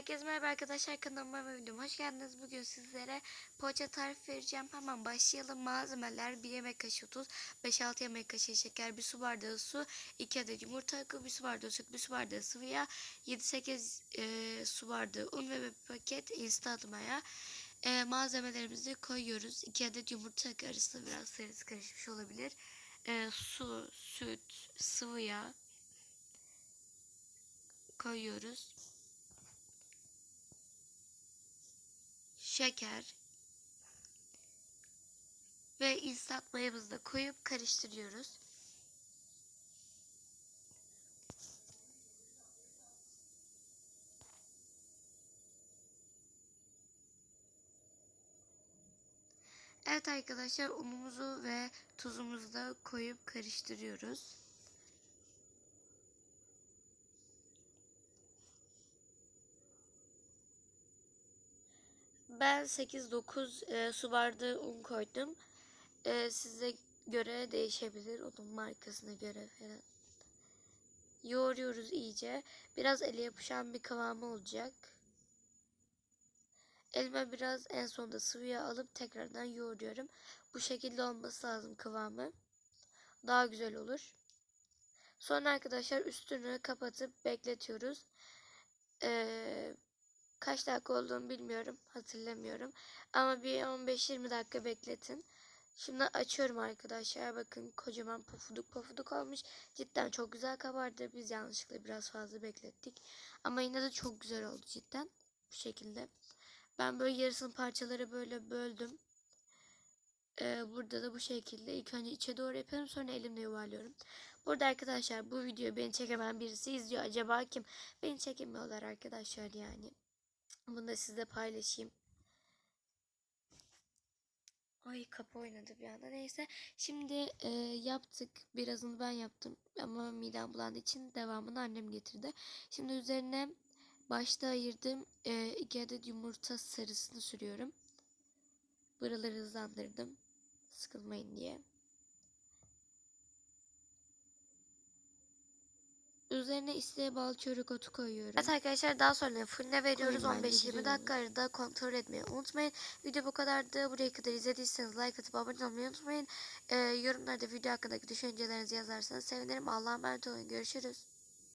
Herkese merhaba arkadaşlar kanalıma ve videoma hoş. Bugün sizlere poğaça tarifi vereceğim. Hemen başlayalım. Malzemeler 1 yemek kaşığı tuz, 5-6 yemek kaşığı şeker, 1 su bardağı su, 2 adet yumurta akı, 1 su bardağı süt, 1 su bardağı sıvı yağ, 7-8 e, su bardağı un ve bir paket instant maya. E, malzemelerimizi koyuyoruz. 2 adet yumurta akı arasında biraz sarısı karışmış olabilir. E, su, süt, sıvı yağ koyuyoruz. Şeker ve instant mayamızı da koyup karıştırıyoruz. Evet arkadaşlar unumuzu ve tuzumuzu da koyup karıştırıyoruz. Ben 8-9 e, su bardağı un koydum. E, size göre değişebilir. Onun markasına göre falan. Yoğuruyoruz iyice. Biraz ele yapışan bir kıvamı olacak. Elime biraz en sonunda sıvı yağ alıp tekrardan yoğuruyorum. Bu şekilde olması lazım kıvamı. Daha güzel olur. Sonra arkadaşlar üstünü kapatıp bekletiyoruz. Eee Kaç dakika olduğunu bilmiyorum. Hatırlamıyorum. Ama bir 15-20 dakika bekletin. Şimdi açıyorum arkadaşlar. Bakın kocaman pofuduk pofuduk olmuş. Cidden çok güzel kabardı. Biz yanlışlıkla biraz fazla beklettik. Ama yine de çok güzel oldu cidden. Bu şekilde. Ben böyle yarısını parçalara böyle böldüm. Ee, burada da bu şekilde ilk önce içe doğru yapıyorum sonra elimle yuvarlıyorum. Burada arkadaşlar bu videoyu beni çekemeyen birisi izliyor. Acaba kim? Beni çekemiyorlar arkadaşlar yani. Bunu da sizle paylaşayım. Ay kapı oynadı bir anda. Neyse. Şimdi e, yaptık. Birazını ben yaptım. Ama midem bulandığı için devamını annem getirdi. Şimdi üzerine başta ayırdım. E, iki adet yumurta sarısını sürüyorum. Buraları hızlandırdım. Sıkılmayın diye. Üzerine isteğe bal çörek otu koyuyorum. Evet arkadaşlar daha sonra fırına veriyoruz. 15-20 dakika arada kontrol etmeyi unutmayın. Video bu kadardı. Buraya kadar izlediyseniz like atıp abone olmayı unutmayın. Ee, yorumlarda video hakkındaki düşüncelerinizi yazarsanız sevinirim. Allah'a emanet olun. Görüşürüz.